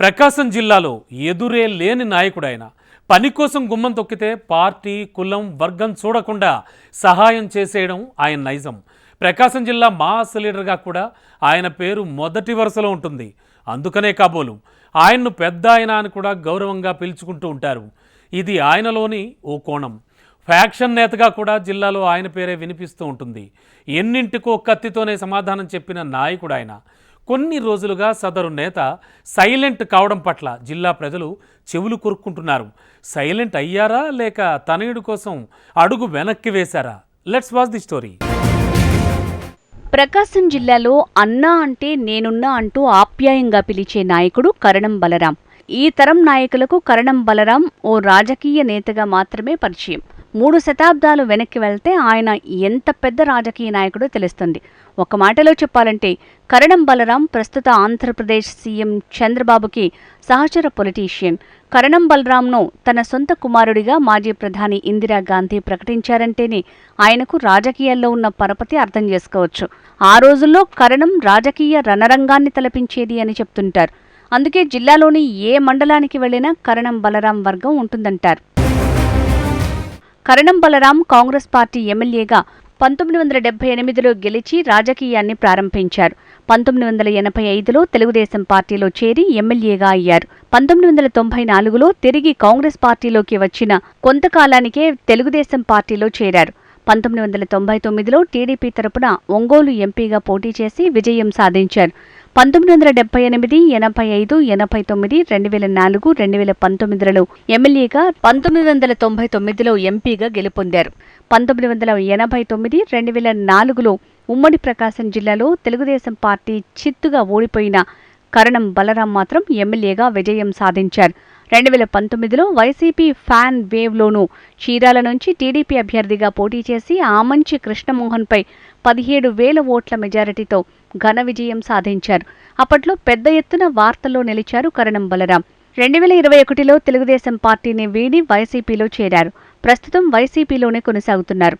ప్రకాశం జిల్లాలో ఎదురే లేని నాయకుడైన పని కోసం గుమ్మం తొక్కితే పార్టీ కులం వర్గం చూడకుండా సహాయం చేసేయడం ఆయన నైజం. ప్రకాశం జిల్లా మాస్ లీడర్గా కూడా ఆయన పేరు మొదటి వరుసలో ఉంటుంది. అందుకనే కాబోలు ఆయన్ను పెద్ద ఆయన అని కూడా గౌరవంగా పిలుచుకుంటూ ఉంటారు. ఇది ఆయనలోని ఓ కోణం. ఫ్యాక్షన్ నేతగా కూడా జిల్లాలో ఆయన పేరే వినిపిస్తూ ఉంటుంది. ఎన్నింటికో కత్తితోనే సమాధానం చెప్పిన నాయకుడు ఆయన. కొన్ని రోజులుగా సదరు నేత సైలెంట్ కావడం పట్ల జిల్లా ప్రజలు చెవులు కొరుక్కుంటున్నారు. సైలెంట్ అయ్యారా లేక తనయుడు కోసం అడుగు వెనక్కి వేశారా? Let's watch the story Prakasam జిల్లాలో అన్నా అంటే నేనున్నా అంటూ ఆప్యాయంగా పిలిచే నాయకుడు కరణం బలరాం. ఈ తరం నాయకులకు కరణం బలరాం ఓ రాజకీయ నేతగా మాత్రమే పరిచయం. మూడు శతాబ్దాలు వెనక్కి వెళ్తే ఆయన ఎంత పెద్ద రాజకీయ నాయకుడో తెలుస్తుంది. ఒక మాటలో చెప్పాలంటే కరణం బలరాం ప్రస్తుత ఆంధ్రప్రదేశ్ సీఎం చంద్రబాబుకి సహచర పొలిటీషియన్. కరణం బలరాంను తన సొంత కుమారుడిగా మాజీ ప్రధాని ఇందిరాగాంధీ ప్రకటించారంటేనే ఆయనకు రాజకీయాల్లో ఉన్న పరపతి అర్థం చేసుకోవచ్చు. ఆ రోజుల్లో కరణం రాజకీయ రణరంగాన్ని తలపించేది అని చెప్తుంటారు. అందుకే జిల్లాలోని ఏ మండలానికి వెళ్ళినా కరణం బలరాం వర్గం ఉంటుందంటారు. కరణం బలరాం కాంగ్రెస్ పార్టీ ఎమ్మెల్యేగా పంతొమ్మిది వందల డెబ్బై ఎనిమిదిలో గెలిచి రాజకీయాన్ని ప్రారంభించారు. పంతొమ్మిది వందల ఎనభై ఐదులో తెలుగుదేశం పార్టీలో చేరి ఎమ్మెల్యేగా అయ్యారు. పంతొమ్మిది వందల తొంభై నాలుగులో తిరిగి కాంగ్రెస్ పార్టీలోకి వచ్చిన కొంతకాలానికే తెలుగుదేశం పార్టీలో చేరారు. పంతొమ్మిది వందల తొంభై తొమ్మిదిలో టీడీపీ తరపున ఒంగోలు ఎంపీగా పోటీ చేసి విజయం సాధించారు. పంతొమ్మిది వందల డెబ్బై ఎనిమిది ఎనభై ఐదు ఎనభై తొమ్మిది రెండు వేల నాలుగు రెండు వేల పంతొమ్మిదిలలో ఎమ్మెల్యేగా పంతొమ్మిది వందల తొంభై తొమ్మిదిలో ఎంపీగా గెలుపొందారు. పంతొమ్మిది వందల ఎనభై తొమ్మిది రెండు వేల నాలుగులో ఉమ్మడి ప్రకాశం జిల్లాలో తెలుగుదేశం పార్టీ చిత్తుగా ఓడిపోయిన కరణం బలరాం మాత్రం ఎమ్మెల్యేగా విజయం సాధించారు. రెండు వేల పంతొమ్మిదిలో వైసీపీ ఫ్యాన్ వేవ్లోనూ చీరాల నుంచి టీడీపీ అభ్యర్థిగా పోటీ చేసి ఆమంచి కృష్ణమోహన్పై పదిహేడు వేల ఓట్ల మెజారిటీతో ఘన విజయం సాధించారు. అప్పట్లో పెద్ద ఎత్తున వార్తల్లో నిలిచారు కరణం బలరాం. రెండు వేల ఇరవై ఒకటిలో తెలుగుదేశం పార్టీని వీడి వైసీపీలో చేరారు. ప్రస్తుతం వైసీపీలోనే కొనసాగుతున్నారు.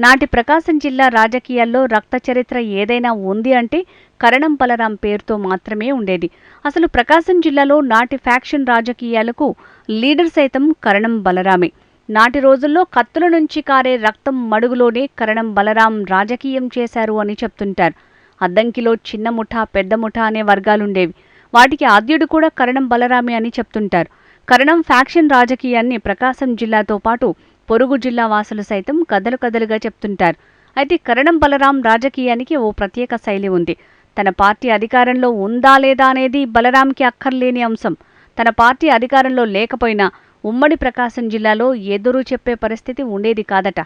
నాటి ప్రకాశం జిల్లా రాజకీయాల్లో రక్త చరిత్ర ఏదైనా ఉంది అంటే కరణం బలరాం పేరుతో మాత్రమే ఉండేది. అసలు ప్రకాశం జిల్లాలో నాటి ఫ్యాక్షన్ రాజకీయాలకు లీడర్ సైతం కరణం బలరామే. నాటి రోజుల్లో కత్తుల నుంచి కారే రక్తం మడుగులోనే కరణం బలరాం రాజకీయం చేశారు అని చెప్తుంటారు. అద్దంకిలో చిన్న ముఠా పెద్ద ముఠా అనే వర్గాలుండేవి. వాటికి ఆద్యుడు కూడా కరణం బలరామే అని చెప్తుంటారు. కరణం ఫ్యాక్షన్ రాజకీయాన్ని ప్రకాశం జిల్లాతో పాటు పొరుగు జిల్లా వాసులు సైతం కథలు కథలుగా చెప్తుంటారు. అయితే కరణం బలరాం రాజకీయానికి ఓ ప్రత్యేక శైలి ఉంది. తన పార్టీ అధికారంలో ఉందా లేదా అనేది బలరాంకి అక్కర్లేని అంశం. తన పార్టీ అధికారంలో లేకపోయినా ఉమ్మడి ప్రకాశం జిల్లాలో ఎదురు చెప్పే పరిస్థితి ఉండేది కాదట.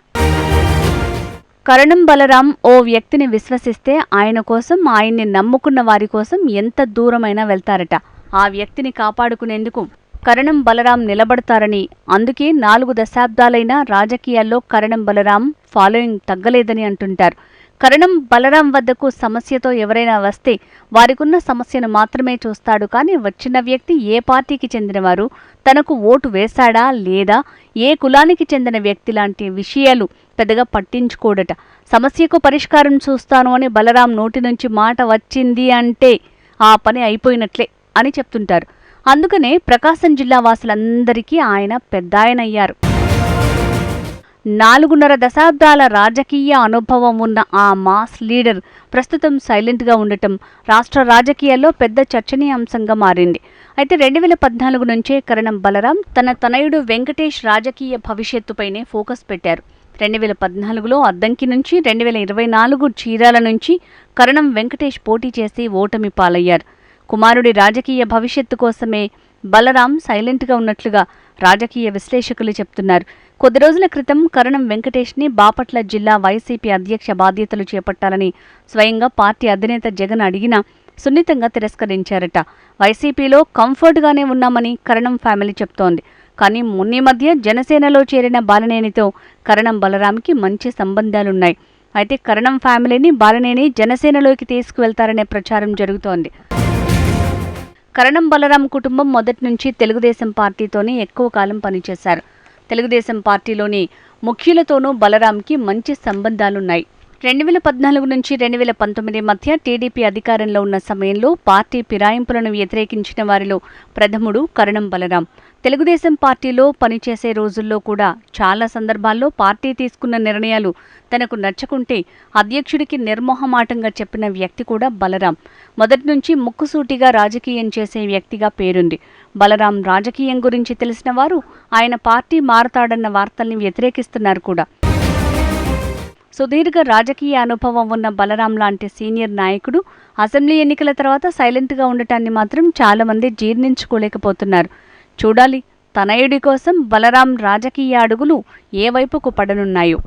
కరణం బలరాం ఓ వ్యక్తిని విశ్వసిస్తే ఆయన కోసం ఆయన్ని నమ్ముకున్న వారి కోసం ఎంత దూరమైనా వెళ్తారట. ఆ వ్యక్తిని కాపాడుకునేందుకు కరణం బలరాం నిలబడతారని అందుకే నాలుగు దశాబ్దాలైనా రాజకీయాల్లో కరణం బలరాం ఫాలోయింగ్ తగ్గలేదని అంటుంటారు. కరణం బలరాం వద్దకు సమస్యతో ఎవరైనా వస్తే వారికున్న సమస్యను మాత్రమే చూస్తాడు. కానీ వచ్చిన వ్యక్తి ఏ పార్టీకి చెందినవారు? తనకు ఓటు వేశాడా లేదా? ఏ కులానికి చెందిన వ్యక్తి లాంటి విషయాలు పెద్దగా పట్టించుకోడట. సమస్యకు పరిష్కారం చూస్తాను అని బలరాం నోటి నుంచి మాట వచ్చింది అంటే ఆ పని అయిపోయినట్లే అని చెప్తుంటారు. అందుకనే ప్రకాశం జిల్లా వాసులందరికీ ఆయన పెద్దాయనయ్యారు నాలుగున్నర దశాబ్దాల రాజకీయ అనుభవం ఉన్న ఆ మాస్ లీడర్ ప్రస్తుతం సైలెంట్గా ఉండటం రాష్ట్ర రాజకీయాల్లో పెద్ద చర్చనీయాంశంగా మారింది. అయితే రెండు వేల పద్నాలుగు నుంచే కరణం బలరాం తన తనయుడు వెంకటేష్ రాజకీయ భవిష్యత్తుపైనే ఫోకస్ పెట్టారు. రెండు వేల పద్నాలుగులో అద్దంకి నుంచి రెండు వేల ఇరవై నాలుగు చీరాల నుంచి కరణం వెంకటేష్ పోటీ చేసి ఓటమి పాలయ్యారు. కుమారుడి రాజకీయ భవిష్యత్తు కోసమే బలరాం సైలెంట్గా ఉన్నట్లుగా రాజకీయ విశ్లేషకులు చెప్తున్నారు. కొద్ది రోజుల క్రితం కరణం వెంకటేష్ని బాపట్ల జిల్లా వైసీపీ అధ్యక్ష బాధ్యతలు చేపట్టాలని స్వయంగా పార్టీ అధినేత జగన్ అడిగినా సున్నితంగా తిరస్కరించారట. వైసీపీలో కంఫర్ట్గానే ఉన్నామని కరణం ఫ్యామిలీ చెప్తోంది. కానీ మొన్న మధ్య జనసేనలో చేరిన బాలనేనితో కరణం బలరాంకి మంచి సంబంధాలున్నాయి. అయితే కరణం ఫ్యామిలీని బాలనేని జనసేనలోకి తీసుకువెళ్తారనే ప్రచారం జరుగుతోంది. కరణం బలరాం కుటుంబం మొదటి నుంచి తెలుగుదేశం పార్టీతోనే ఎక్కువ కాలం పనిచేశారు. తెలుగుదేశం పార్టీలోని ముఖ్యులతోనూ బలరాంకి మంచి సంబంధాలున్నాయి. రెండు వేల పద్నాలుగు నుంచి రెండు వేల పంతొమ్మిది మధ్య టీడీపీ అధికారంలో ఉన్న సమయంలో పార్టీ ఫిరాయింపులను వ్యతిరేకించిన వారిలో ప్రథముడు కరణం బలరాం. తెలుగుదేశం పార్టీలో పనిచేసే రోజుల్లో కూడా చాలా సందర్భాల్లో పార్టీ తీసుకున్న నిర్ణయాలు తనకు నచ్చకుంటే అధ్యక్షుడికి నిర్మోహమాటంగా చెప్పిన వ్యక్తి కూడా బలరాం. మొదటి నుంచి ముక్కుసూటిగా రాజకీయం చేసే వ్యక్తిగా పేరుంది. బలరాం రాజకీయం గురించి తెలిసిన వారు ఆయన పార్టీ మారతాడన్న వార్తల్ని వ్యతిరేకిస్తున్నారు కూడా. సుదీర్ఘ రాజకీయ అనుభవం ఉన్న బలరాం లాంటి సీనియర్ నాయకుడు అసెంబ్లీ ఎన్నికల తర్వాత సైలెంట్గా ఉండటాన్ని మాత్రం చాలామంది జీర్ణించుకోలేకపోతున్నారు. చూడాలి తనయుడి కోసం బలరాం రాజకీయ అడుగులు ఏ వైపుకు పడనున్నాయో.